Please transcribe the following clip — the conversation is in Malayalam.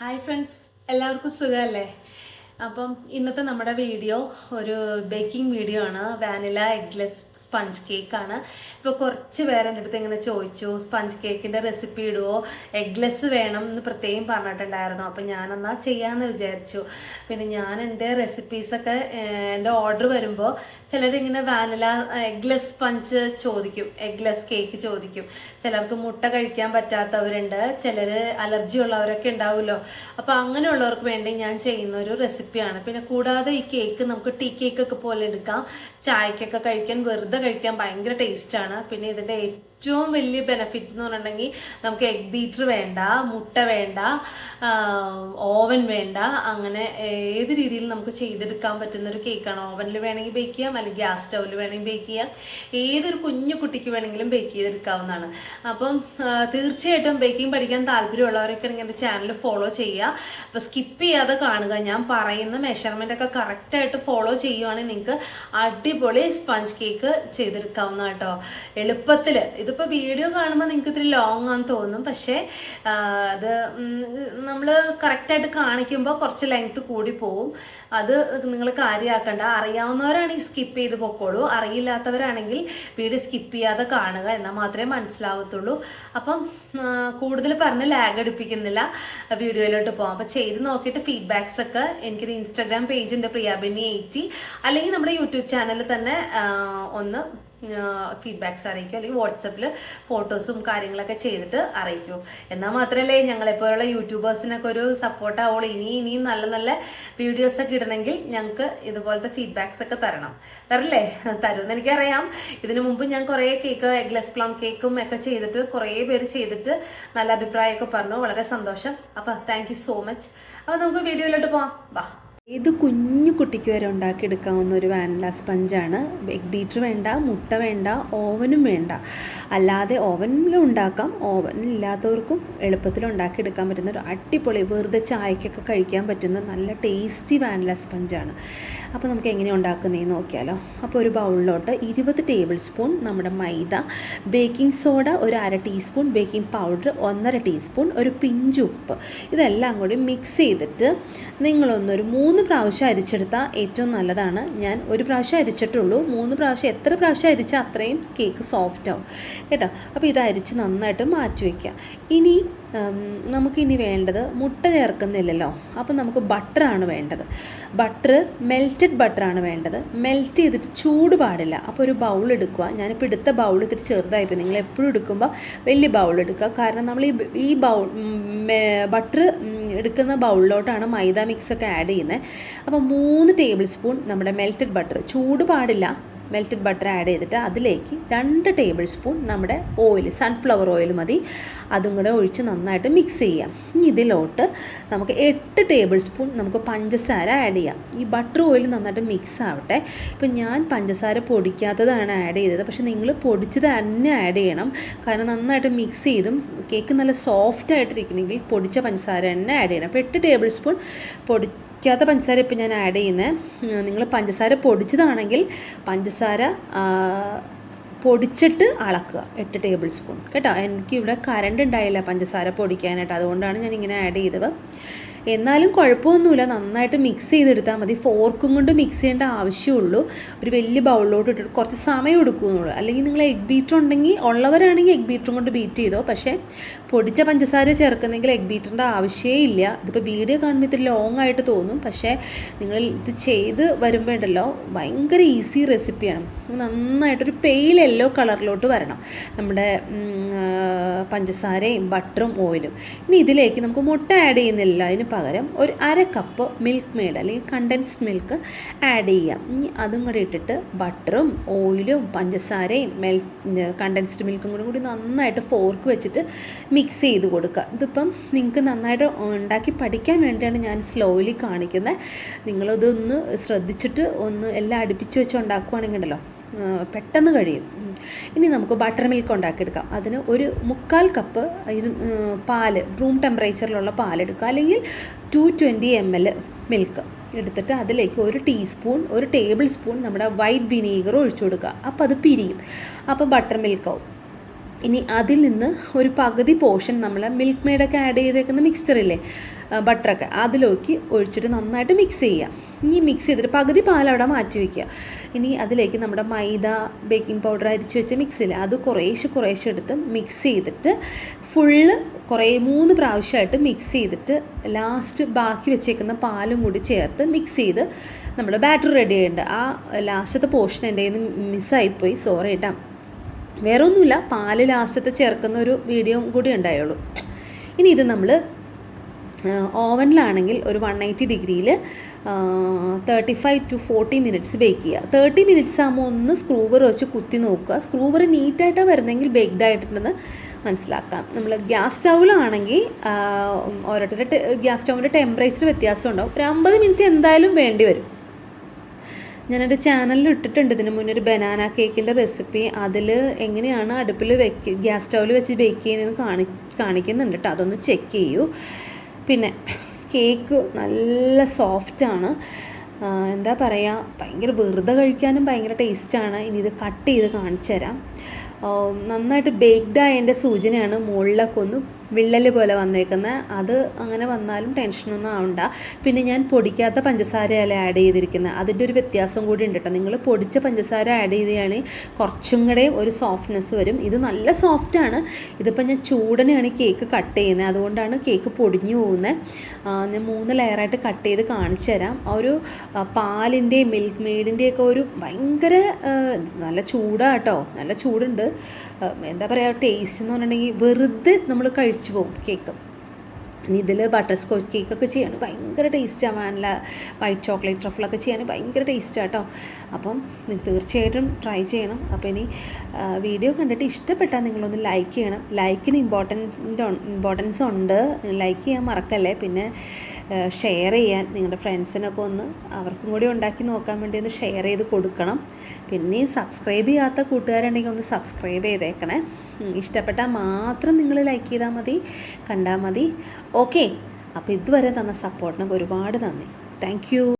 ഹായ് ഫ്രണ്ട്സ് എല്ലാവർക്കും സുഖമല്ലേ? അപ്പം ഇന്നത്തെ നമ്മുടെ വീഡിയോ ഒരു ബേക്കിംഗ് വീഡിയോ ആണ്. വാനില എഗ്ലെസ് സ്പഞ്ച് കേക്കാണ് ഇപ്പോൾ കുറച്ച് പേര് എന്റെ അടുത്ത് ഇങ്ങനെ ചോദിച്ചു സ്പഞ്ച് കേക്കിന്റെ റെസിപ്പി ഇടുവോ? എഗ്ലെസ് വേണം എന്ന് പ്രത്യേകം പറഞ്ഞിട്ടുണ്ടായിരുന്നു. അപ്പം ഞാനെന്നാൽ ചെയ്യാമെന്ന് വിചാരിച്ചു. പിന്നെ ഞാൻ എന്റെ റെസിപ്പീസൊക്കെ എന്റെ ഓർഡർ വരുമ്പോൾ ചിലരിങ്ങനെ വാനില എഗ്ലെസ് സ്പഞ്ച് ചോദിക്കും എഗ്ലെസ് കേക്ക് ചോദിക്കും. ചിലർക്ക് മുട്ട കഴിക്കാൻ പറ്റാത്തവരുണ്ട് ചിലർ അലർജി ഉള്ളവരൊക്കെ ഉണ്ടാവുമല്ലോ. അപ്പോൾ അങ്ങനെയുള്ളവർക്ക് വേണ്ടി ഞാൻ ചെയ്യുന്ന ഒരു റെസിപ്പിയാണ് പിന്നെ കൂടാതെ ഈ കേക്ക് നമുക്ക് ടീ കേക്കൊക്കെ പോലെ എടുക്കാം. ചായക്കൊക്കെ കഴിക്കാൻ വെറുതെ കഴിക്കാൻ ഭയങ്കര ടേസ്റ്റാണ് പിന്നെ ഇതിന്റെ ഏറ്റവും വലിയ ബെനഫിറ്റ് എന്ന് പറഞ്ഞിട്ടുണ്ടെങ്കിൽ നമുക്ക് എഗ് ബീറ്റർ വേണ്ട മുട്ട വേണ്ട ഓവൻ വേണ്ട അങ്ങനെ ഏത് രീതിയിൽ നമുക്ക് ചെയ്തെടുക്കാൻ പറ്റുന്ന ഒരു കേക്കാണ് ഓവനിൽ വേണമെങ്കിൽ ബേക്ക് ചെയ്യാം അല്ലെങ്കിൽ ഗ്യാസ് സ്റ്റൗവിൽ വേണമെങ്കിൽ ബേക്ക് ചെയ്യാം. ഏതൊരു കുഞ്ഞു കുട്ടിക്ക് വേണമെങ്കിലും ബേക്ക് ചെയ്തെടുക്കാവുന്നതാണ്. അപ്പം തീർച്ചയായിട്ടും ബേക്കിംഗ് പഠിക്കാൻ താല്പര്യമുള്ളവരൊക്കെ ഇങ്ങനെ ചാനൽ ഫോളോ ചെയ്യുക. അപ്പോൾ സ്കിപ്പ് ചെയ്യാതെ കാണുക. ഞാൻ പറയുന്ന മെഷർമെന്റ് ഒക്കെ കറക്റ്റായിട്ട് ഫോളോ ചെയ്യുവാണെങ്കിൽ നിങ്ങൾക്ക് അടിപൊളി സ്പഞ്ച് കേക്ക് ചെയ്തെടുക്കാവുന്ന കേട്ടോ. എളുപ്പത്തിൽ ഇതിപ്പോൾ വീഡിയോ കാണുമ്പോൾ നിങ്ങൾക്ക് ഇത്തിരി ലോങ് ആണെന്ന് തോന്നും. പക്ഷേ അത് നമ്മൾ കറക്റ്റായിട്ട് കാണിക്കുമ്പോൾ കുറച്ച് ലെങ്ത് കൂടി പോവും. അത് നിങ്ങൾ കാര്യമാക്കണ്ട അറിയാവുന്നവരാണെങ്കിൽ സ്കിപ്പ് ചെയ്ത് പൊക്കോളൂ. അറിയില്ലാത്തവരാണെങ്കിൽ വീഡിയോ സ്കിപ്പ് ചെയ്യാതെ കാണുക എന്നാൽ മാത്രമേ മനസ്സിലാവത്തുള്ളൂ. അപ്പം കൂടുതൽ പറഞ്ഞ് ലാഗ് അടുപ്പിക്കുന്നില്ല വീഡിയോയിലോട്ട് പോകാം അപ്പോൾ ചെയ്ത് നോക്കിയിട്ട് ഫീഡ്ബാക്സ് ഒക്കെ എനിക്കൊരു ഇൻസ്റ്റാഗ്രാം പേജ് ഉണ്ട് പ്രിയാബിനി എയ്റ്റി. അല്ലെങ്കിൽ നമ്മുടെ യൂട്യൂബ് ചാനലിൽ തന്നെ ഒന്ന് ഫീഡ്ബാക്സ് അറിയിക്കും. അല്ലെങ്കിൽ വാട്സപ്പിൽ ഫോട്ടോസും കാര്യങ്ങളൊക്കെ ചെയ്തിട്ട് അറിയിക്കൂ. എന്നാൽ മാത്രമല്ലേ ഞങ്ങളെപ്പോലുള്ള യൂട്യൂബേഴ്സിനൊക്കെ ഒരു സപ്പോർട്ട് ആവുള്ളൂ. ഇനി ഇനിയും നല്ല നല്ല വീഡിയോസൊക്കെ ഇടണമെങ്കിൽ ഞങ്ങൾക്ക് ഇതുപോലത്തെ ഫീഡ്ബാക്ക്സ് ഒക്കെ തരണം. തരല്ലേ? തരുമെന്ന് എനിക്കറിയാം. ഇതിനു മുമ്പ് ഞാൻ കുറേ കേക്ക് ഗ്ലസ് പ്ലം കേക്കും ഒക്കെ ചെയ്തിട്ട് കുറേ പേര് ചെയ്തിട്ട് നല്ല അഭിപ്രായമൊക്കെ പറഞ്ഞു. വളരെ സന്തോഷം. അപ്പോൾ താങ്ക് സോ മച്ച് അപ്പോൾ നമുക്ക് വീഡിയോയിലോട്ട് പോവാം. വാ. ഏത് കുഞ്ഞു കുട്ടിക്ക് വരെ ഉണ്ടാക്കിയെടുക്കാവുന്ന ഒരു വാനില സ്പഞ്ചാണ്. എഗ് ബീറ്റർ വേണ്ട മുട്ട വേണ്ട ഓവനും വേണ്ട. അല്ലാതെ ഓവനിൽ ഉണ്ടാക്കാം ഓവനില്ലാത്തവർക്കും എളുപ്പത്തിൽ ഉണ്ടാക്കിയെടുക്കാൻ പറ്റുന്ന ഒരു അടിപൊളി വെറുതെ ചായക്കൊക്കെ കഴിക്കാൻ പറ്റുന്ന നല്ല ടേസ്റ്റി വാനില സ്പഞ്ചാണ്. അപ്പോൾ നമുക്ക് എങ്ങനെ ഉണ്ടാക്കുന്നതെന്ന് നോക്കിയാലോ. അപ്പോൾ ഒരു ബൗളിലോട്ട് ഇരുപത് ടേബിൾ സ്പൂൺ നമ്മുടെ മൈദ ബേക്കിംഗ് സോഡ ഒരു അര ടീസ്പൂൺ ബേക്കിംഗ് പൗഡർ ഒന്നര ടീസ്പൂൺ ഒരു പിഞ്ച് ഉപ്പ്. ഇതെല്ലാം കൂടി മിക്സ് ചെയ്തിട്ട് നിങ്ങളൊന്നൊരു മൂന്ന് പ്രാവശ്യം അരിച്ചെടുത്താൽ ഏറ്റവും നല്ലതാണ്. ഞാൻ ഒരു പ്രാവശ്യം അരിച്ചിട്ടുള്ളൂ. മൂന്ന് പ്രാവശ്യം എത്ര പ്രാവശ്യം അരിച്ചാൽ അത്രയും കേക്ക് സോഫ്റ്റ് ആവും. കേട്ടോ? അപ്പോൾ ഇത് അരിച്ച് നന്നായിട്ട് മാറ്റി വയ്ക്കുക ഇനി നമുക്കിനി വേണ്ടത് മുട്ട ചേർക്കുന്നില്ലല്ലോ. അപ്പം നമുക്ക് ബട്ടറാണ് വേണ്ടത്. ബട്ടർ മെൽറ്റഡ് ബട്ടറാണ് വേണ്ടത്. മെൽറ്റ് ചെയ്തിട്ട് ചൂട് പാടില്ല. അപ്പോൾ ഒരു ബൗൾ എടുക്കുക. ഞാനിപ്പോൾ എടുത്ത ബൗൾ ഇത്തിരി ചെറുതായിപ്പോൾ നിങ്ങൾ എപ്പോഴും എടുക്കുമ്പോൾ വലിയ ബൗൾ എടുക്കുക. കാരണം നമ്മൾ ഈ ഈ ബൗൾ ബട്ടർ എടുക്കുന്ന ബൗളിലോട്ടാണ് മൈദ മിക്സ് ഒക്കെ ആഡ് ചെയ്യുന്നത്. അപ്പോൾ മൂന്ന് ടേബിൾ സ്പൂൺ നമ്മുടെ മെൽറ്റഡ് ബട്ടർ ചൂട് പാടില്ല. മെൽറ്റഡ് ബട്ടർ ആഡ് ചെയ്തിട്ട് അതിലേക്ക് രണ്ട് ടേബിൾ സ്പൂൺ നമ്മുടെ ഓയിൽ സൺഫ്ലവർ ഓയിൽ മതി. അതും കൂടെ ഒഴിച്ച് നന്നായിട്ട് മിക്സ് ചെയ്യാം. ഇനി ഇതിലോട്ട് നമുക്ക് എട്ട് ടേബിൾ സ്പൂൺ നമുക്ക് പഞ്ചസാര ആഡ് ചെയ്യാം. ഈ ബട്ടർ ഓയിൽ നന്നായിട്ട് മിക്സ് ആവട്ടെ. ഇപ്പം ഞാൻ പഞ്ചസാര പൊടിക്കാത്തതാണ് ആഡ് ചെയ്തത്. പക്ഷേ നിങ്ങൾ പൊടിച്ചത് തന്നെ ആഡ് ചെയ്യണം. കാരണം നന്നായിട്ട് മിക്സ് ചെയ്തും കേക്ക് നല്ല സോഫ്റ്റ് ആയിട്ടിരിക്കണമെങ്കിൽ പൊടിച്ച പഞ്ചസാര തന്നെ ആഡ് ചെയ്യണം. അപ്പോൾ എട്ട് ടേബിൾ സ്പൂൺ പൊടിക്കാത്ത പഞ്ചസാര ഇപ്പം ഞാൻ ആഡ് ചെയ്യുന്നത് നിങ്ങൾ പഞ്ചസാര പൊടിച്ചതാണെങ്കിൽ പഞ്ചസാര പൊടിച്ചിട്ട് അളക്കുക എട്ട് ടേബിൾ സ്പൂൺ കേട്ടോ? എനിക്കിവിടെ കറണ്ട് ഉണ്ടായില്ല പഞ്ചസാര പൊടിക്കാനായിട്ട്. അതുകൊണ്ടാണ് ഞാൻ ഇങ്ങനെ ആഡ് ചെയ്തത്. എന്നാലും കുഴപ്പമൊന്നുമില്ല. നന്നായിട്ട് മിക്സ് ചെയ്തെടുത്താൽ മതി. ഫോർക്കും കൊണ്ട് മിക്സ് ചെയ്യേണ്ട ആവശ്യമുള്ളൂ. ഒരു വലിയ ബൗളിലോട്ട് ഇട്ടിട്ട് കുറച്ച് സമയം എടുക്കുന്നുള്ളൂ. അല്ലെങ്കിൽ നിങ്ങൾ എഗ് ബീറ്റർ ഉണ്ടെങ്കിൽ ഉള്ളവരാണെങ്കിൽ എഗ് ബീറ്ററും കൊണ്ട് ബീറ്റ് ചെയ്തോ. പക്ഷേ പൊടിച്ച പഞ്ചസാര ചേർക്കുന്നെങ്കിൽ എഗ് ബീറ്ററിന്റെ ആവശ്യമേ ഇല്ല. ഇതിപ്പോൾ വീഡിയോ കാണുമ്പോൾ ഇത്തിരി ലോങ് ആയിട്ട് തോന്നും. പക്ഷേ നിങ്ങൾ ഇത് ചെയ്ത് വരുമ്പോൾ ഉണ്ടല്ലോ ഭയങ്കര ഈസി റെസിപ്പിയാണ് നന്നായിട്ടൊരു പെയിൽ യെല്ലോ കളറിലോട്ട് വരണം. നമ്മുടെ പഞ്ചസാരയും ബട്ടറും ഓയിലും. ഇനി ഇതിലേക്ക് നമുക്ക് മുട്ട ആഡ് ചെയ്യുന്നില്ല. അതിന് പകരം ഒരു അര കപ്പ് മിൽക്ക് മെയ്ഡ് അല്ലെങ്കിൽ കണ്ടൻസ്ഡ് മിൽക്ക് ആഡ് ചെയ്യാം. ഇനി അതും കൂടി ഇട്ടിട്ട് ബട്ടറും ഓയിലും പഞ്ചസാരയും മെൽ കണ്ടൻസ്ഡ് മിൽക്കും കൂടി കൂടി നന്നായിട്ട് ഫോർക്ക് വെച്ചിട്ട് മിക്സ് ചെയ്ത് കൊടുക്കുക. ഇതിപ്പം നിങ്ങൾക്ക് നന്നായിട്ട് ഉണ്ടാക്കി പഠിക്കാൻ വേണ്ടിയാണ് ഞാൻ സ്ലോലി കാണിക്കുന്നത്. നിങ്ങളതൊന്ന് ശ്രദ്ധിച്ചിട്ട് ഒന്ന് എല്ലാം അടുപ്പിച്ച് വെച്ച് ഉണ്ടാക്കുവാണെങ്കിൽ ഉണ്ടല്ലോ പെട്ടെന്ന് കഴിയും. ഇനി നമുക്ക് ബട്ടർ മിൽക്ക് ഉണ്ടാക്കിയെടുക്കാം. അതിന് ഒരു മുക്കാൽ കപ്പ് പാൽ റൂം ടെമ്പറേച്ചറിലുള്ള പാലെടുക്കുക അല്ലെങ്കിൽ two twenty M L milk എടുത്തിട്ട് അതിലേക്ക് ഒരു ടീസ്പൂൺ ഒരു ടേബിൾ സ്പൂൺ നമ്മുടെ വൈറ്റ് വിനീഗർ ഒഴിച്ചു കൊടുക്കുക. അപ്പോൾ അത് പിരിയും. അപ്പോൾ ബട്ടർ മിൽക്കാവും ഇനി അതിൽ നിന്ന് ഒരു പകുതി പോർഷൻ നമ്മൾ മിൽക്ക് മെയ്ഡൊക്കെ ആഡ് ചെയ്തേക്കുന്ന മിക്സ്ചറില്ലേ ബട്ടറൊക്കെ അതിലേക്ക് ഒഴിച്ചിട്ട് നന്നായിട്ട് മിക്സ് ചെയ്യുക. ഇനി മിക്സ് ചെയ്തിട്ട് പകുതി പാൽ അവിടെ മാറ്റി വയ്ക്കുക ഇനി അതിലേക്ക് നമ്മുടെ മൈദ ബേക്കിംഗ് പൗഡർ അരിച്ച് വെച്ച മിക്സിൽ അത് കുറേശ്ശെ കുറേശ്ശെ എടുത്ത് മിക്സ് ചെയ്തിട്ട് ഫുള്ള് കുറേ മൂന്ന് പ്രാവശ്യമായിട്ട് മിക്സ് ചെയ്തിട്ട് ലാസ്റ്റ് ബാക്കി വെച്ചേക്കുന്ന പാലും കൂടി ചേർത്ത് മിക്സ് ചെയ്ത് നമ്മൾ ബാറ്റർ റെഡി ചെയ്യുന്നുണ്ട് ആ ലാസ്റ്റത്തെ പോർഷൻ എന്റെ കയ്യിൽ നിന്ന് മിസ്സായിപ്പോയി സോറി കേട്ടോ വേറൊന്നുമില്ല. പാൽ ലാസ്റ്റത്തെ ചേർക്കുന്ന ഒരു വീഡിയോ കൂടി ഉണ്ടായുള്ളൂ. ഇനി ഇത് നമ്മൾ ഓവനിലാണെങ്കിൽ ഒരു വൺ എയ്റ്റി ഡിഗ്രിയിൽ thirty five to forty minutes bake ചെയ്യുക. തേർട്ടി മിനിറ്റ്സ് ആകുമ്പോൾ ഒന്ന് സ്ക്രൂവർ വെച്ച് കുത്തി നോക്കുക. സ്ക്രൂവർ നീറ്റായിട്ടാണ് വരുന്നതെങ്കിൽ ബേക്ക്ഡ് ആയിട്ടുണ്ടെന്ന് മനസ്സിലാക്കാം. നമ്മൾ ഗ്യാസ് സ്റ്റൗവിലാണെങ്കിൽ ഓരോരുത്തരുടെ ഗ്യാസ് സ്റ്റൗവിന്റെ ടെമ്പറേച്ചർ വ്യത്യാസം ഉണ്ടാവും ഒരു അമ്പത് മിനിറ്റ് എന്തായാലും വേണ്ടി വരും. ഞാനൊരു ചാനലിൽ ഇട്ടിട്ടുണ്ട്. ഇതിന് മുന്നേ ഒരു ബനാന കേക്കിന്റെ റെസിപ്പി അതിൽ എങ്ങനെയാണ് അടുപ്പിൽ വെക്ക് ഗ്യാസ് സ്റ്റൗവിൽ വെച്ച് ബേക്ക് ചെയ്യുന്നതെന്ന് കാണി കാണിക്കുന്നുണ്ട് കേട്ടോ അതൊന്ന് ചെക്ക് ചെയ്യൂ. പിന്നെ കേക്ക് നല്ല സോഫ്റ്റാണ് എന്താ പറയുക ഭയങ്കര വെറുതെ കഴിക്കാനും ഭയങ്കര ടേസ്റ്റാണ് ഇനി ഇത് കട്ട് ചെയ്ത് കാണിച്ചു തരാം നന്നായിട്ട് ബേക്ക്ഡ് ആയതിന്റെ സൂചനയാണ് മുകളിലൊക്കെ ഒന്ന് വിള്ളൽ പോലെ വന്നേക്കുന്നത് അത് അങ്ങനെ വന്നാലും ടെൻഷനൊന്നും ആവണ്ട. പിന്നെ ഞാൻ പൊടിക്കാത്ത പഞ്ചസാരയല്ല ആഡ് ചെയ്തിരിക്കുന്നത് അതിന്റെ ഒരു വ്യത്യാസം കൂടി ഉണ്ട് കേട്ടോ നിങ്ങൾ പൊടിച്ച പഞ്ചസാര ആഡ് ചെയ്യുകയാണെങ്കിൽ കുറച്ചും കൂടെ ഒരു സോഫ്റ്റ്നെസ് വരും. ഇത് നല്ല സോഫ്റ്റാണ് ഇതിപ്പോൾ ഞാൻ ചൂടനെയാണ് കേക്ക് കട്ട് ചെയ്യുന്നത് അതുകൊണ്ടാണ് കേക്ക് പൊടിഞ്ഞു പോകുന്നത് ഞാൻ മൂന്ന് ലെയറായിട്ട് കട്ട് ചെയ്ത് കാണിച്ചു തരാം. ഒരു പാലിന്റെ മിൽക്ക് മെയ്ഡിന്റെയൊക്കെ ഒരു ഭയങ്കര നല്ല ചൂടാട്ടോ നല്ല ചൂടുണ്ട്. എന്താ പറയുക ടേസ്റ്റ് എന്ന് പറഞ്ഞിട്ടുണ്ടെങ്കിൽ വെറുതെ നമ്മൾ കഴിച്ചു പോകും കേക്ക്. ഇതിൽ ബട്ടർ സ്കോച്ച് കേക്കൊക്കെ ചെയ്യാൻ ഭയങ്കര ടേസ്റ്റാണ് വാനില വൈറ്റ് ചോക്ലേറ്റ് ട്രഫിളൊക്കെ ചെയ്യാൻ ഭയങ്കര ടേസ്റ്റാണ് കേട്ടോ അപ്പം തീർച്ചയായിട്ടും ട്രൈ ചെയ്യണം. അപ്പോൾ ഇനി വീഡിയോ കണ്ടിട്ട് ഇഷ്ടപ്പെട്ടാൽ നിങ്ങളൊന്ന് ലൈക്ക് ചെയ്യണം. ലൈക്കിന് ഇമ്പോർട്ടന്റ് ഇമ്പോർട്ടൻസ് ഉണ്ട്. ലൈക്ക് ചെയ്യാൻ മറക്കല്ലേ? പിന്നെ ഷെയർ ചെയ്യാൻ നിങ്ങളുടെ ഫ്രണ്ട്സിനൊക്കെ ഒന്ന് അവർക്കും കൂടി ഉണ്ടാക്കി നോക്കാൻ വേണ്ടി ഒന്ന് ഷെയർ ചെയ്ത് കൊടുക്കണം. പിന്നെ സബ്സ്ക്രൈബ് ചെയ്യാത്ത കൂട്ടുകാരുണ്ടെങ്കിൽ ഒന്ന് സബ്സ്ക്രൈബ് ചെയ്തേക്കണേ. ഇഷ്ടപ്പെട്ടാൽ മാത്രം നിങ്ങൾ ലൈക്ക് ചെയ്താൽ മതി കണ്ടാൽ മതി. ഓക്കെ അപ്പോൾ ഇതുവരെ തന്ന സപ്പോർട്ടിനൊക്കെ ഒരുപാട് നന്ദി. താങ്ക്